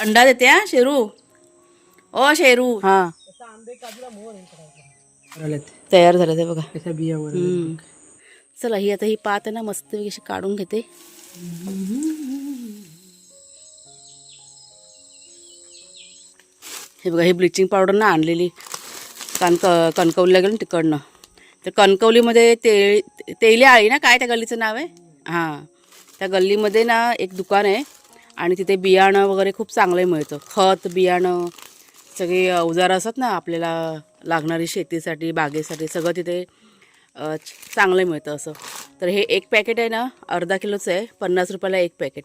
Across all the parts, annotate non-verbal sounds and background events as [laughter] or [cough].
अंडा देते हा शेरू? ओ शेरू. हा. तयार झालं ते बघा. हम्म. चला ही आता ही पात आहे ना मस्त अशी काढून घेते. हे बघा ही ब्लिचिंग पावडर ना आणलेली. कणक कणकवलीला गेलो ना तिकडनं. तर कणकवलीमध्ये ते तेली आळी ना काय त्या गल्लीचं नाव आहे? हां. त्या गल्लीमध्ये ना एक दुकान आहे. आणि तिथे बियाणं वगैरे खूप चांगलं मिळतं. खत बियाणं सगळे अवजारं असतात ना आपल्याला लागणारी शेतीसाठी बागेसाठी सगळं तिथे चांगलं मिळतं असं. तर हे एक पॅकेट आहे ना अर्धा किलोचं आहे पन्नास रुपयाला एक पॅकेट.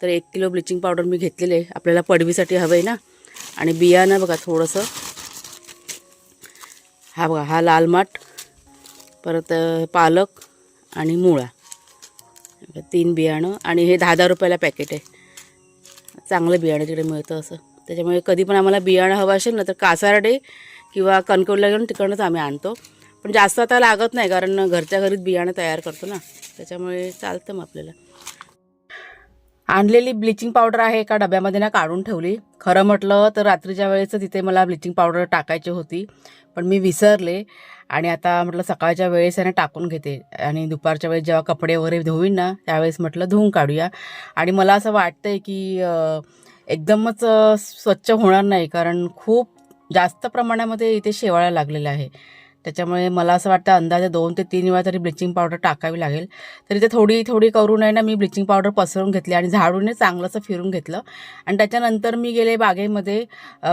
तर एक किलो ब्लिचिंग पावडर मी घेतलेले आहे. आपल्याला पडवीसाठी हवं आहे ना. आणि बियाणं बघा थोडंसं. हा बघा हा लाल माठ परत पालक आणि मुळा. तीन बियाणं आणि हे दहा दहा रुपयाला पॅकेट आहे. चांगलं बियाणं तिकडे मिळतं असं. त्याच्यामुळे कधी पण आम्हाला बियाणं हवं असेल ना तर कासारडे किंवा कणकवलीला घेऊन तिकडनंच आम्ही आणतो. पण जास्त आता लागत नाही कारण घरच्या घरीच बियाणं तयार करतो ना. त्याच्यामुळे चालतं मग आपल्याला. आणलेली ब्लिचिंग पावडर आहे एका डब्यामध्ये ना काढून ठेवली. खरं म्हटलं तर रात्रीच्या वेळेस तिथे मला ब्लिचिंग पावडर टाकायची होती पण मी विसरले आणि आता म्हटलं सकाळच्या वेळेस आहे टाकून घेते. आणि दुपारच्या वेळेस जेव्हा कपडे वगैरे धुवीन ना त्यावेळेस म्हटलं धुवून काढूया. आणि मला असं वाटतंय की एकदमच स्वच्छ होणार नाही कारण खूप जास्त प्रमाणामध्ये इथे शेवाळ्या लागलेल्या आहे. त्याच्यामुळे मला असं वाटतं अंदाजे दोन ते तीन वेळा तरी ब्लिचिंग पावडर टाकावी लागेल. तरी ते थोडी थोडी करून आहे ना मी ब्लिचिंग पावडर पसरून घेतली आणि झाडूने चांगलंसं फिरून घेतलं. आणि त्याच्यानंतर मी गेले बागेमध्ये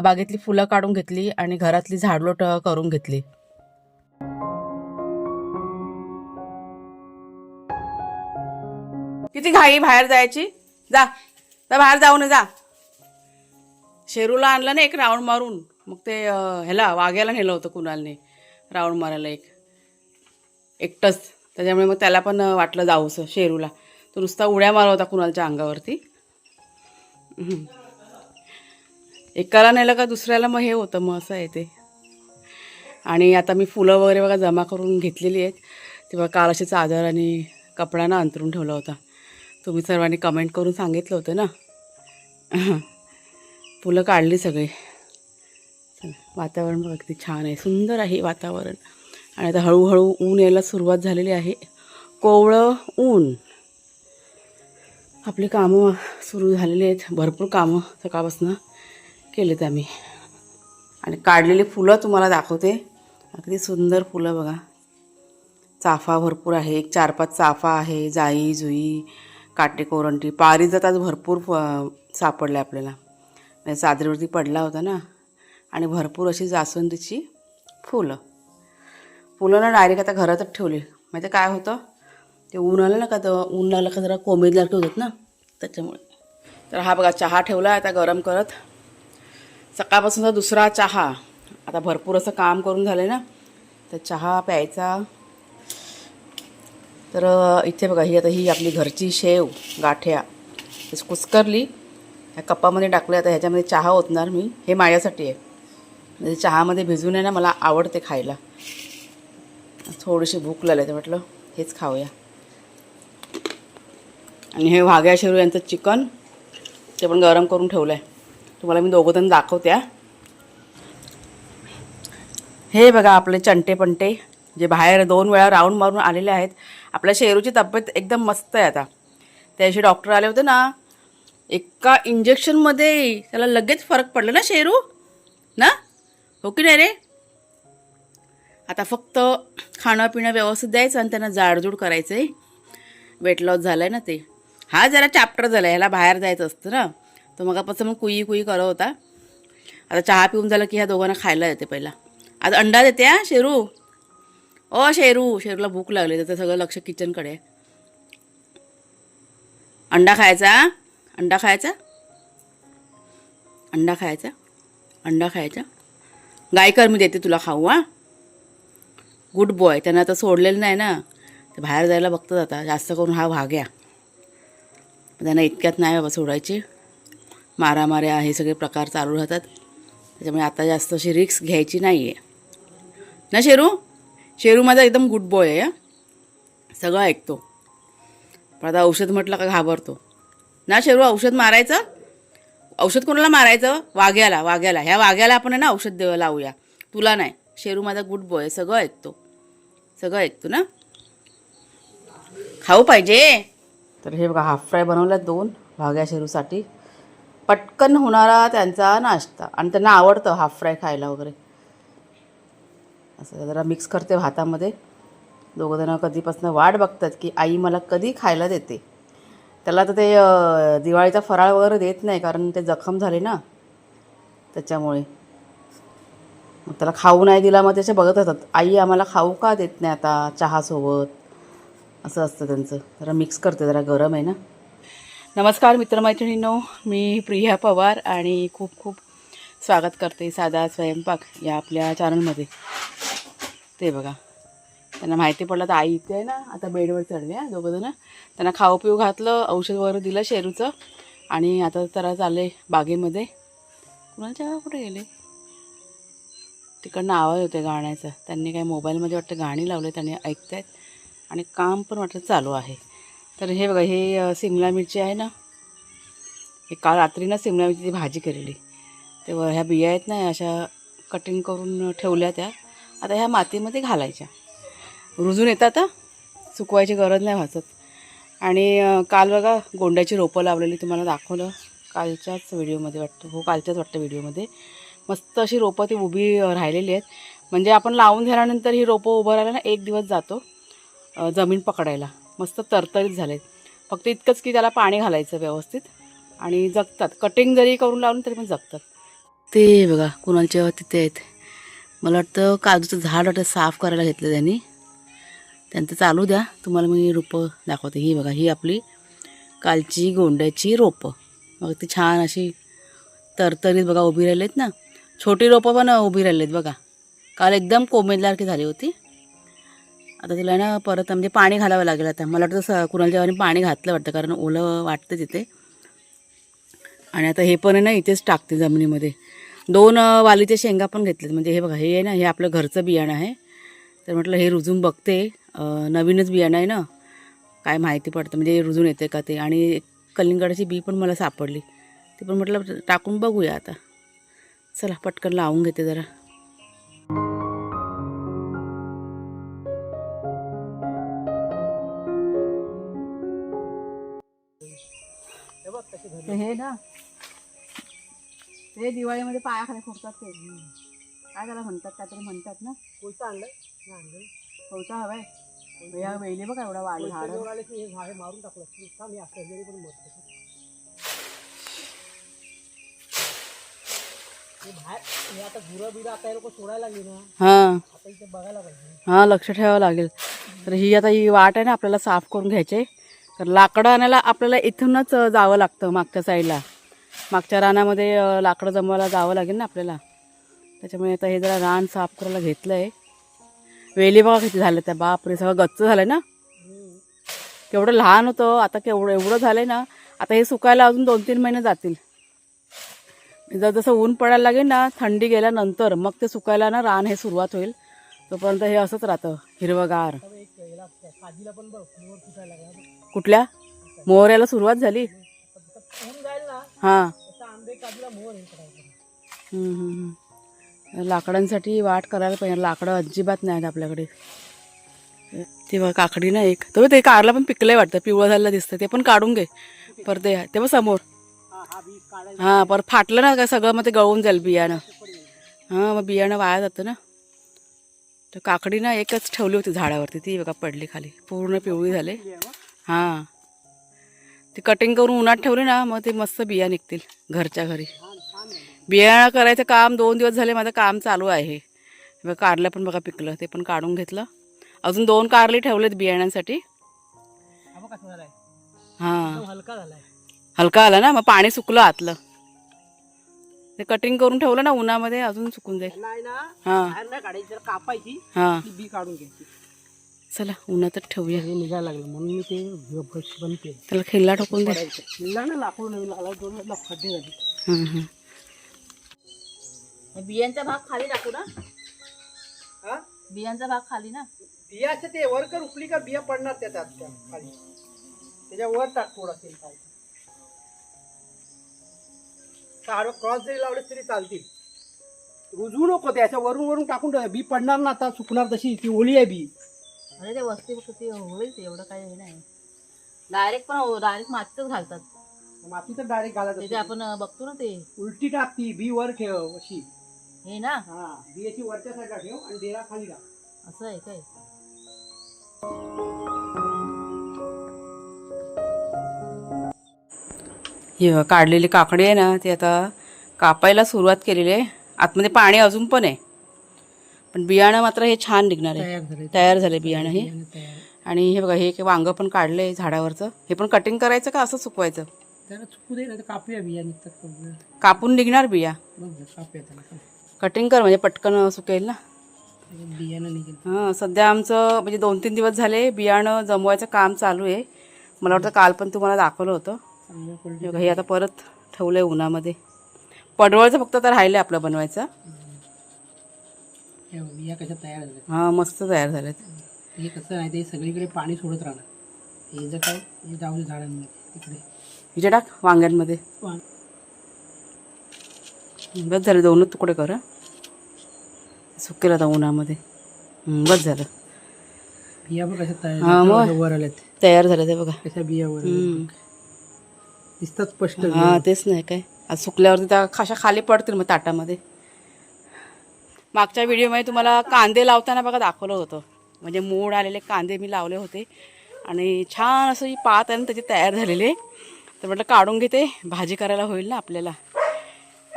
बागेतली फुलं काढून घेतली आणि घरातली झाडलोट करून घेतली. किती घाई बाहेर जायची? जा. जा बाहेर जाऊ ना जा. शेरूला आणलं ना एक राऊंड मारून. मग ते ह्याला वाघ्याला नेलं होतं कुणालने. राऊंड मारायला एक. एकटंच. त्याच्यामुळे मग त्याला पण वाटलं जाऊसं शेरूला. तो नुसता उड्या मारला होता कुणालच्या अंगावरती. एकाला नेलं का दुसऱ्याला मग हे होतं मग असं आहे ते. आणि आता मी फुलं वगैरे बघा जमा करून घेतलेली आहेत. तेव्हा काल अशी चादर आणि कपड्यांना अंतरून ठेवला होता. तुम्ही सर्वांनी कमेंट करून सांगितलं होतं ना? [laughs] फुलं काढली सगळी. वातावरण बघा किती छान आहे. सुंदर आहे वातावरण. आणि आता हळूहळू ऊन यायला सुरुवात झालेली आहे. कोवळं ऊन. आपली कामं सुरू झालेली आहेत. भरपूर कामं सकाळपासून केलेत आम्ही. आणि काढलेली फुलं तुम्हाला दाखवते. अगदी सुंदर फुलं बघा. चाफा भरपूर आहे. एक चार पाच चाफा आहे. जाई जुई काटेकोरंटी पारिजात आज भरपूर फ- सापडले आपल्याला. म्हणजे सादरीवरती चादरीवरती पडला होता ना. आणि भरपूर अशी जास्वंदीची फुलं. फुलं ना डायरेक्ट आता घरातच ठेवली. माहिती काय होतं? ते ऊन आलं ना का तर ऊन लागलं का जरा कोमेजल्यासारखे होतात ना? त्याच्यामुळे. तर हा बघा चहा ठेवला आता गरम करत. सकाळपासूनचा दुसरा चहा. आता भरपूर असं काम करून झालं ना? तर चहा प्यायचा. तर इथे बघा ही आता ही आपली घरची शेव गाठ्या. कुस्करली. ह्या कपामध्ये टाकले आता ह्याच्यामध्ये चहा ओतणार मी. हे माझ्यासाठी आहे. म्हणजे चहामध्ये भिजून आहे ना मला आवडते खायला. थोडीशी भूक लागली तर म्हटलं हेच खाऊया. आणि हे वाघ्या शेरू यांचं चिकन ते पण गरम करून ठेवलं आहे तुम्हाला मी दोघं जण दाखवते हे. बघा आपले चंटे पंटे जे बाहेर दोन वेळा राऊंड मारून आलेले आहेत. आपल्या शेरूची तब्येत एकदम मस्त आहे आता. त्याशी डॉक्टर आले होते ना एका इंजेक्शनमध्ये त्याला लगेच फरक पडला ना शेरू? ना? हो की नाही रे? आता फक्त खाणं पिणं व्यवस्थित द्यायचं आणि त्यांना जाडजूड करायचं आहे वेट लॉस झालं आहे ना ते. हा जरा चॅप्टर झाला ह्याला बाहेर जायचं असतं ना. तो मगापासून मग कुई कुई करत होता. आता चहा पिऊन झालं की ह्या दोघांना खायला देते पहिला. आता अंडा देते हा शेरू? ओ शेरू शेरूला भूक लागली त्याचं सगळं लक्ष किचनकडे अंडा खायचा अंडा खायचा? अंडा खायचा? अंडा खायचा? गायकर मी देते तुला खाऊ हां. गुड बॉय त्यांना आता सोडलेलं नाही ना. ते बाहेर जायला बघतात आता. जास्त करून हा भाग्या त्यांना इतक्यात नाही बाबा सोडायची. मारामाऱ्या हे सगळे प्रकार चालू राहतात. त्याच्यामुळे आता जास्त अशी रिक्स घ्यायची नाही आहे ना शेरू? शेरू माझा एकदम गुड बॉय आहे सगळं ऐकतो. पण आता औषध म्हटलं का घाबरतो. ना शेरू औषध मारायचं? औषध कोणाला मारायचं? वाघ्याला वाघ्याला. ह्या वाघ्याला आपण आहे ना औषध देव लावूया. तुला नाही. शेरू माझा गुड बॉय सगळं ऐकतो. सगळं ऐकतो ना? खाऊ पाहिजे. तर हे बघा हाफ फ्राय बनवल्या दोन वाघ्या शेरूसाठी. पटकन होणारा त्यांचा नाश्ता. आणि त्यांना आवडतं हाफ फ्राय खायला वगैरे. असं जरा मिक्स करते भातामध्ये. दोघंजणं कधीपासून वाट बघतात की आई मला कधी खायला देते? त्याला तर ते दिवाळीचा फराळ वगैरे देत नाही कारण ते जखम झाले ना त्याच्यामुळे. मग त्याला खाऊ नाही दिला मग त्याचे बघत असतात आई आम्हाला खाऊ का देत नाही आता चहासोबत? असं असतं त्यांचं. जरा मिक्स करते जरा गरम आहे ना. नमस्कार मित्रमैत्रिणींनो मी प्रिया पवार आणि खूप खूप स्वागत करते साधा स्वयंपाक या आपल्या चॅनलमध्ये ते बघा. त्यांना माहिती पडलं तर आई इथे आहे ना आता बेडवर चढले दोघं जण त्यांना खाऊ पिऊ घातलं औषध वगैरे दिलं शेरूचं. आणि आता तर चालले बागेमध्ये. कुणाच्या कुठे गेले? तिकडनं आवाज होते गाण्याचा. त्यांनी काय मोबाईलमध्ये वाटतं गाणी लावले त्यांनी ऐकतायत. आणि काम पण वाटतं चालू आहे. तर हे बघा हे सिमला मिरची आहे ना. हे काल रात्री ना सिमला मिरची भाजी केलेली. तेव्हा ह्या बिया आहेत ना अशा कटिंग करून ठेवल्या त्या. आता ह्या मातीमध्ये घालायच्या. रुजून येतात सुकवायची गरज नाही भासत. आणि काल बघा गोंड्याची रोपं लावलेली तुम्हाला दाखवलं. कालच्याच व्हिडिओमध्ये वाटतं. हो कालच्याच वाटतं व्हिडिओमध्ये. मस्त अशी रोपं ती उभी राहिलेली आहेत. म्हणजे आपण लावून झाल्यानंतर ही रोपं उभं राहिलं ना एक दिवस जातो जमीन पकडायला. मस्त तरतरीत झालेत. फक्त इतकंच की त्याला पाणी घालायचं व्यवस्थित. आणि जगतात. कटिंग जरी करून लावलं तरी पण जगतात. ते बघा कुणालच्या तिथे आहेत. मला वाटतं काजूचं झाड वाटतं साफ करायला घेतलं त्यांनी. त्यांचं चालू द्या. तुम्हाला मी रोपं दाखवते. ही बघा ही आपली कालची गोंड्याची रोपं. मग ती छान अशी तरतरीत बघा उभी राहिलेत ना. छोटी रोपं पण उभी राहिलेत बघा. काल एकदम कोमेजल्यासारखी झाली होती. आता तिला ना परत म्हणजे पाणी घालावं लागेल आता. मला वाटतं स कुणाच्या पाणी घातलं वाटतं कारण ओलं वाटतं तिथे आणि आता हे पण आहे ना इथेच टाकते जमिनीमध्ये. दोन वालीच्या वालीचे शेंगा पण घेतलेत. म्हणजे हे बघा हे आहे ना हे आपलं घरचं बियाणं आहे. तर म्हटलं हे रुजून बघते. नवीनच बियाणं आहे ना. काय माहिती पडतं. म्हणजे रुजून येते का ते? आणि कलिंगडाची बी पण मला सापडली. ते पण म्हटलं टाकून बघूया आता. चला पटकन लावून घेते जरा. हे ना. ते दिवाळीमध्ये पायाखाली फुटतात ते. काय त्याला म्हणतात? काहीतरी म्हणतात ना. कोयता आणलं आणलं कोणता हवाय या वेली बघा एवढा वाढ झाड हे मारून टाकलं. हे असं जरी पण मरत हे बाहेर हे आता गुरं बिरं आता हे लोक सोडायला लागली ना. हां. आता इथे बघायला पाहिजे. हां लक्ष ठेवावं लागेल. तर ही आता ही वाट आहे ना आपल्याला साफ करून घ्यायची. तर लाकडं आणायला आपल्याला इथूनच जावं लागतं मागच्या साईडला. मागच्या रानामध्ये लाकडं जमवायला जावं लागेल ना आपल्याला. त्याच्यामुळे आता हे जरा रान साफ करायला घेतलं आहे वेली बघा किती झालं त्या बापरे सगळं गच्च झालं ना? केवढं लहान होतं आता केवढं एवढं झालं आहे ना? आता हे सुकायला अजून दोन तीन महिने जातील. जर जसं ऊन पडायला लागेल ना थंडी गेल्यानंतर मग ते सुकायला ना रान हे सुरुवात होईल. तोपर्यंत हे असंच राहतं हिरवगार. कुठल्या? मोहऱ्याला सुरुवात झाली? हां. लाकडांसाठी वाट करायला पाहिजे. लाकडं अजिबात नाही आहेत आपल्याकडे. ते बघा काकडी ना एक. तो ते कारला पण पिकलंय वाटतं. पिवळं झालेलं दिसतं. ते पण काढून घे. परत ते ते समोर. हा हां परत फाटलं ना काय सगळं मग ते गळून जाईल बियाणं. हां मग बियाणं वाया जातं ना. तर काकडी ना एकच ठेवली होती झाडावरती. ती बघा पडली खाली. पूर्ण पिवळी झाली. हां. ती कटिंग करून उन्हात ठेवली ना मग ते मस्त बिया निघतील घरच्या घरी. बियाणं करायचं काम दोन दिवस झाले माझं काम चालू आहे. कारलं पण बघा पिकलं ते पण काढून घेतलं. अजून दोन कारली ठेवलेत बियाण्यांसाठी. हा हां. हलका आला ना मग पाणी सुकलं आतलं. ते कटिंग करून ठेवलं ना उन्हामध्ये अजून सुकून जाईल. हां. कापायची हां. ती बी काढून घ्यायची. चला उन्हातच ठेवूया. निघायला लागलं म्हणून मी ते बंद केलं. त्याला खिल्ला टाकून दे. मिळला ना लाकूड नवीन लागला दोन खड्डे झाले. बियांचा भाग खाली टाकू ना. हा? बियांचा भाग खाली ना. बियाचं ते वर कर उपली का बिया पडणार त्याच्यात त्या खाली. त्याच्या वर टाक थोडा तेल खाली क्रॉस जरी लावले तरी चालतील. रुजवू नको त्याच्या वरून वरून टाकून ठेव. बी पडणार ना आता सुकणार तशी. ती ओली आहे बी. अरे ते वस्ती होईल ते एवढं काय हे नाही. डायरेक्ट पण डायरेक्ट मातीतच घालतात. माती तर डायरेक्ट घालायचं आपण बघतो ना ते. उलटी टाक ती बी वर ठेव अशी. हे ना? हा बियाची वरच्या साईडला ठेव आणि डेरा खाली टाक. असं आहे काय? ही बघा, काढलेली काकडी आहे ना ती आता कापायला सुरुवात केलेली आहे. आतमध्ये पाणी अजून पण आहे. पण बियाणं मात्र हे छान निघणार आहे. तयार झाले बियाणं हे. आणि हे बघा हे एक वांगं पण काढलं आहे झाडावरचं. हे पण कटिंग करायचं का असं सुकवायचं? कापूया बिया निघतात. कापून निघणार बिया. कटिंग कर म्हणजे पटकन सुकेल ना. त्याच्यात बियाणं निघेल. हां सध्या आमचं म्हणजे दोन तीन दिवस झाले बियाणं जमवायचं काम चालू आहे. मला वाटतं काल पण तुम्हाला दाखवलं होतं. हे आता परत ठेवलं आहे उन्हामध्ये. पडवळचं फक्त तर राहिलं आपलं बनवायचं. हे बिया कशा तयार झाल्या हां मस्त तयार झालेत हे कसं आहे ते सगळीकडे पाणी सोडत राहणार. हे जर काय हे जाऊ झाडांमध्ये तिकडे. हिचे टाक वांग्यांमध्ये. वांग. बस झाले दोनच तुकडे कर. सुकेल आता उन्हामध्ये बस झालं. बिया बघ कशा तयार हा, मग. वर आल्यात. तयार झालं ते बघा. कशा बिया वर. दिसतात स्पष्ट हां तेच नाही काय. आज सुकल्यावरती त्या खाशा खाली पडतील मग ताटामध्ये. मागच्या व्हिडिओमध्ये तुम्हाला कांदे लावताना बघा दाखवलं होतं. म्हणजे मूड आलेले कांदे मी लावले होते. आणि छान असं ही पात आहे ना त्याची तयार झालेली तर म्हटलं काढून घेते. भाजी करायला होईल ना आपल्याला.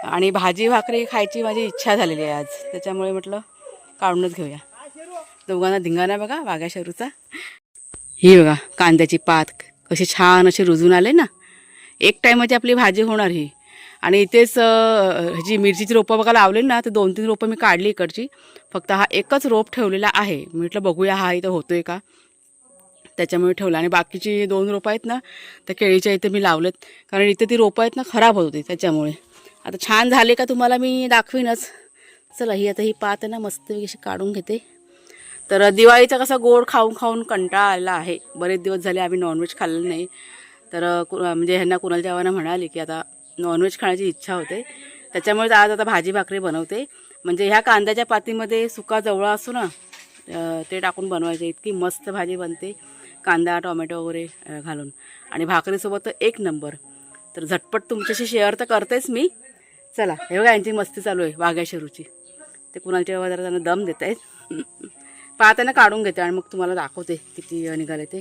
आणि भाजी भाकरी खायची माझी इच्छा झालेली आहे आज. त्याच्यामुळे म्हटलं काढूनच घेऊया. दोघांना धिंगाणा बघा वाघ्या शहरूचा ही बघा कांद्याची पात. कशी छान अशी रुजून आले ना. एक टायमाची आपली भाजी होणार ही. आणि इथेच जी मिरचीची रोपं बघा लावलेली ना तर दोन तीन रोपं मी काढली इकडची. फक्त हा एकच रोप ठेवलेला आहे. म्हटलं बघूया हा इथं होतोय का? त्याच्यामुळे ठेवला. आणि बाकीची दोन रोपं आहेत ना त्या केळीच्या इथे मी लावलेत. कारण इथे ती रोपं आहेत ना खराब होत होती त्याच्यामुळे. आता छान झाले का तुम्हाला मी दाखवीनच. चला ही आता ही पात आहे ना मस्त अशी काढून घेते. तर दिवाळीचा कसा गोड खाऊन खाऊन कंटाळा आला आहे. बरेच दिवस झाले आम्ही नॉनव्हेज खाल्लं नाही. तर कु- म्हणजे ह्यांना कुणाल जेव्हा म्हणाले की आता नॉनव्हेज खाण्याची इच्छा होते. त्याच्यामुळे आज आता भाजी भाकरी बनवते. म्हणजे ह्या कांद्याच्या पातीमध्ये सुका जवळा असतो ना ते टाकून बनवायचे. इतकी मस्त भाजी बनते. कांदा टोमॅटो वगैरे घालून. आणि भाकरीसोबत तर एक नंबर. तर झटपट तुमच्याशी शेअर तर करतेच मी. चला हे बघा यांची मस्ती चालू आहे वाघ्या शेरूची. ते कुणालच्या बाजारात त्यांना दम देत आहेत. [laughs] पाहताना काढून घेते आणि मग तुम्हाला दाखवते किती निघाले ते.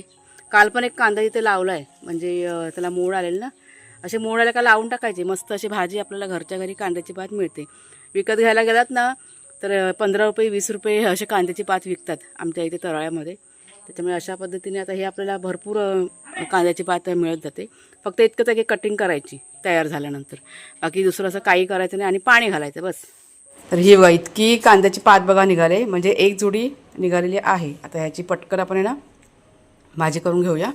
काल पण एक कांदा इथे लावला आहे म्हणजे त्याला मोड आलेलं ना. असे मोड आले का लावून टाकायचे. मस्त अशी भाजी आपल्याला घरच्या घरी कांद्याची पात मिळते. विकत घ्यायला गेलात ना तर पंधरा रुपये वीस रुपये असे कांद्याची पात विकतात आमच्या इथे तराळ्यामध्ये. त्याच्यामुळे अशा पद्धतीने आता हे आपल्याला भरपूर कांद्याची पात मिळत जाते. फक्त इतकंच आहे की कटिंग करायची तयार झाल्यानंतर. बाकी दुसरं असं काही करायचं नाही आणि पाणी घालायचं बस. तर ही बघा इतकी कांद्याची पात बघा निघाले म्हणजे एक जुडी निघालेली आहे. आता ह्याची पटकन आपण आहे ना भाजी करून घेऊया.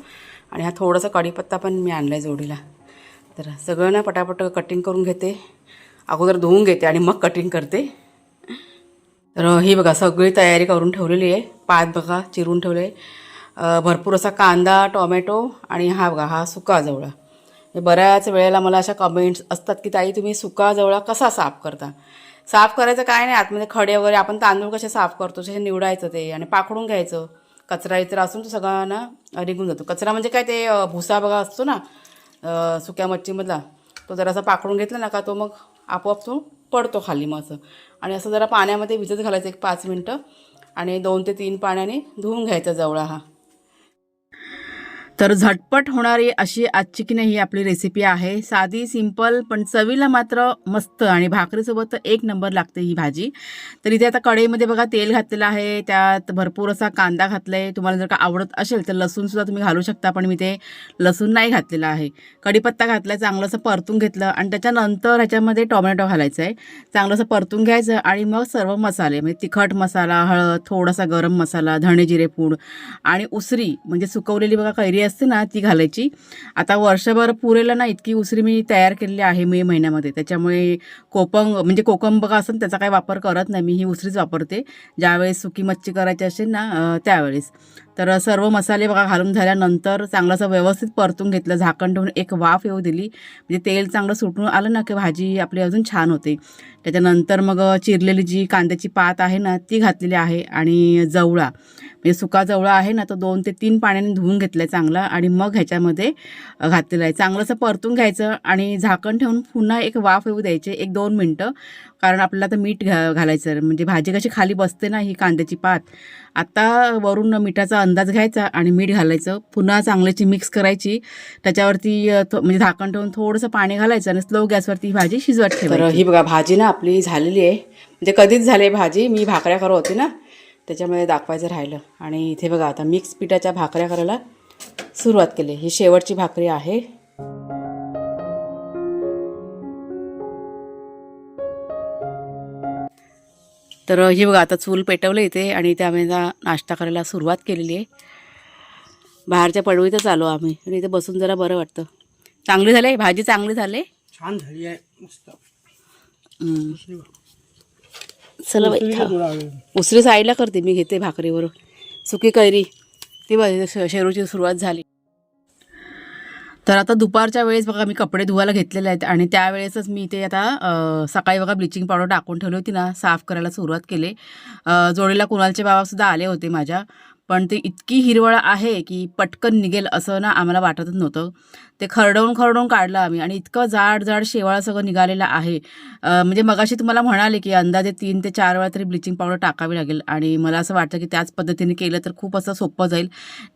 आणि हा थोडासा कढीपत्ता पण मी आणला आहे जोडीला. तर सगळं ना पटापट कटिंग करून घेते. अगोदर धुवून घेते आणि मग कटिंग करते. तर ही बघा सगळी तयारी करून ठेवलेली आहे. पात बघा चिरून ठेवले भरपूर असा कांदा टोमॅटो आणि हा बघा हा सुका जवळा. म्हणजे बऱ्याच वेळेला मला अशा कमेंट्स असतात की ताई तुम्ही सुका जवळा कसा साफ करता? साफ करायचं काय नाही आतमध्ये खडे वगैरे आपण तांदूळ कसे साफ करतो तसे निवडायचं ते आणि पाखडून घ्यायचं. कचरा इतर असून तो सगळ्यांना निघून जातो. कचरा म्हणजे काय ते भुसा बघा असतो ना सुक्या मच्छीमधला तो जरासा पाखडून घेतला ना का तो मग आपोआप तो पडतो खाली मग असं. आणि असं जरा पाण्यामध्ये भिजत घालायचं एक पाच मिनटं आणि दोन ते तीन पाण्याने धुवून घ्यायचा जवळा हा. तर झटपट होणारी अशी आजची की नाही ही आपली रेसिपी आहे. साधी सिंपल पण चवीला मात्र मस्त आणि भाकरीसोबत तर एक नंबर लागते ही भाजी. तर इथे आता कढईमध्ये बघा तेल घातलेलं आहे. त्यात भरपूर असा कांदा घातला आहे तुम्हाला जर का आवडत असेल तर लसूणसुद्धा तुम्ही घालू शकता पण मी ते लसूण नाही घातलेलं आहे. कढीपत्ता घातला आहे चांगलं असं परतून घेतलं आणि त्याच्यानंतर ह्याच्यामध्ये टोमॅटो घालायचं आहे चांगलं असं परतून घ्यायचं आणि मग सर्व मसाले म्हणजे तिखट मसाला हळद थोडासा गरम मसाला धणे जिरे पूड आणि उसरी म्हणजे सुकवलेली बघा कैरी असते ना ती घालायची. आता वर्षभर पुरेला ना इतकी उसरी मी तयार केलेली आहे मे महिन्यामध्ये. त्याच्यामुळे कोपंग म्हणजे कोकम बघा असं त्याचा काही वापर करत नाही. मी ही उसरीच वापरते. ज्यावेळेस सुकी मच्छी करायची असेल ना त्यावेळेस. तर सर्व मसाले बघा घालून झाल्यानंतर चांगलं असं व्यवस्थित परतून घेतलं. झाकण ठेवून एक वाफ येऊ दिली. म्हणजे तेल चांगलं सुटून आलं ना की भाजी आपली अजून छान होते. त्याच्यानंतर मग चिरलेली जी कांद्याची पात आहे ना ती घातलेली आहे आणि जवळा. म्हणजे सुका जवळा आहे ना तो दोन ते तीन पाण्याने धुवून घेतला आहे चांगला आणि मग ह्याच्यामध्ये घातलेलं आहे. चांगलं असं परतून घ्यायचं आणि झाकण ठेवून पुन्हा एक वाफ येऊ द्यायचे एक दोन मिनटं. कारण आपल्याला आता मीठ घा घालायचं म्हणजे भाजी कशी खाली बसते ना ही कांद्याची पात. आत्ता वरून मिठाचा अंदाज घ्यायचा आणि मीठ घालायचं. पुन्हा चांगल्याची मिक्स करायची. त्याच्यावरती थो- म्हणजे झाकण ठेवून थोडंसं पाणी घालायचं आणि स्लो गॅसवरती ही भाजी शिजवत ठेवायची. ही बघा भाजी ना आपली झालेली आहे. म्हणजे कधीच झाली आहे भाजी. मी भाकऱ्या करत होती ना. त्याच्यामुळे दाखवायचं राहिलं. आणि इथे बघा आता मिक्स पिठाच्या भाकऱ्या करायला सुरुवात केली. ही शेवटची भाकरी आहे. तर ही बघा आता चूल पेटवलं इथे आणि आता नाश्ता करायला सुरुवात केलेली आहे. बाहेरच्या पडवीतच आलो आम्ही आणि इथे बसून जरा बरं वाटतं. चांगली झाली? भाजी चांगली झाली? छान झाली आहे मस्त. चला बाई. उसरी साईडला करते मी घेते भाकरीवर सुकी कैरी. ती शेरूची सुरुवात झाली. तर आता दुपारच्या वेळेस बघा मी कपडे धुवायला घेतलेले आहेत आणि त्यावेळेसच मी इथे आता सकाळी बघा ब्लिचिंग पावडर टाकून ठेवली होती ना साफ करायला सुरुवात केली. जोडीला कुणालचे बाबासुद्धा आले होते माझ्या. पण ते इतकी हिरवळ आहे की पटकन निघेल असं ना आम्हाला वाटतच नव्हतं. ते खरडवून खरडवून काढलं आम्ही. आणि इतकं जाड जाड शेवाळं सगळं निघालेलं आहे. म्हणजे मगाशी तुम्हाला म्हणाले की अंदाजे तीन ते चार वेळा तरी ब्लिचिंग पावडर टाकावी लागेल. आणि मला असं वाटतं की त्याच पद्धतीने केलं तर खूप असं सोपं जाईल.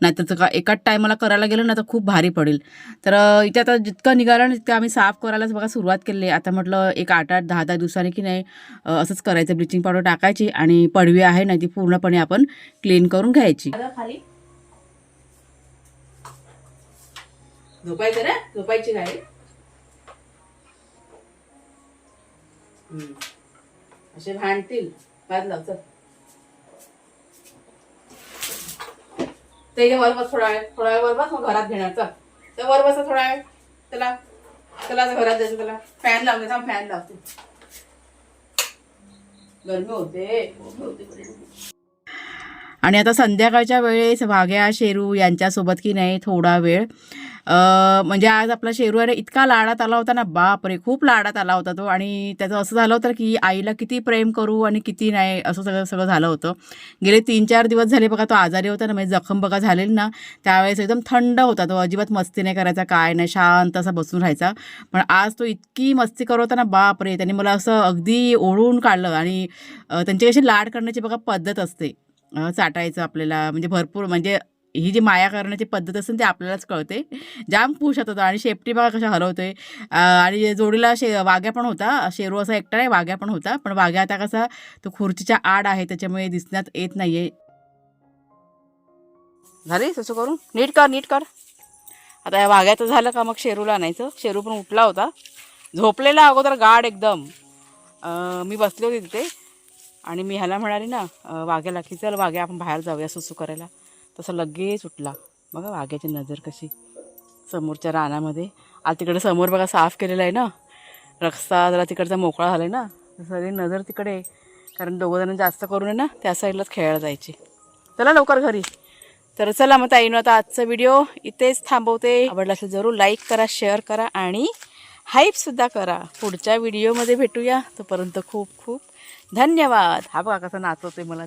नाहीतर तर का एकाच टायमाला करायला गेलं ना तर खूप भारी पडेल. तर इथे आता जितकं निघालं ना तितकं आम्ही साफ करायलाच बघा सुरुवात केली. आता म्हटलं एक आठ आठ दहा दहा दिवसांनी की नाही असंच करायचं ब्लिचिंग पावडर टाकायची आणि पडवी आहे ना ती पूर्णपणे आपण क्लीन करून घ्यायची. खाली. झोपायचं ना झोपायची काय असे भांडतील. बाद लावतात ते वर बस थोडा वेळ थोडा वेळ वर बस मग घरात घेण्याचा तर वर थोडा वेळ. त्याला त्याला घरात जायचं त्याला फॅन लावते थांब फॅन लावते. गरमी होते. आणि आता संध्याकाळच्या वेळेस वाघ्या शेरू यांच्यासोबत की नाही थोडा वेळ. म्हणजे आज आपला शेरू अरे इतका लाडात आला होता ना बापरे खूप लाडात आला होता तो. आणि त्याचं असं झालं होतं की आईला किती प्रेम करू आणि किती नाही असं सगळं सगळं झालं होतं. गेले तीन चार दिवस झाले बघा तो आजारी होता ना म्हणजे जखम बघा झालेली ना त्यावेळेस एकदम थंड होता तो. अजिबात मस्ती नाही करायचा काय नाही शांत असा बसून राहायचा. पण आज तो इतकी मस्ती करत होता ना बापरे त्याने मला असं अगदी ओढून काढलं. आणि त्यांची कशी लाड करण्याची बघा पद्धत असते. चाटायचं आपल्याला. म्हणजे भरपूर म्हणजे ही जी माया करण्याची पद्धत असेल ती आपल्यालाच कळते. जाम खुश होत होता आणि शेपटी बघा कशा हलवतोय आणि जोडीला शे वाघ्या पण होता. शेरू असा एकटा नाही वाघ्या पण होता. पण वाघ्या आता कसा तो खुर्चीच्या आड आहे त्याच्यामुळे दिसण्यात येत नाहीये. झाली तसं करू नीट कर नीट कर. आता या वाघ्याचं झालं का मग शेरूला आणायचं? शेरू पण उठला होता. झोपलेला अगोदर गाड एकदम. मी बसले होते तिथे. आणि मी ह्याला म्हणाले ना वाघ्याला की चल वाघ्या आपण बाहेर जाऊया सुसू करायला. तसं लगेच उठला. बघा वाघ्याची नजर कशी समोरच्या रानामध्ये. आज तिकडे समोर बघा साफ केलेला आहे ना. रस्ता जरा तिकडचा मोकळा झाला आहे ना. सगळी नजर तिकडे कारण दोघं जण जास्त करून आहे ना त्या साईडलाच खेळायला जायचे. चला लवकर घरी. तर चला मग ताईनं आता आजचा व्हिडिओ इथेच थांबवते. आवडला असेल जरूर लाईक करा शेअर करा आणि हाईपसुद्धा करा. पुढच्या व्हिडिओमध्ये भेटूया. तोपर्यंत खूप खूप धन्यवाद. हा बघा कसं नाचवतोय मला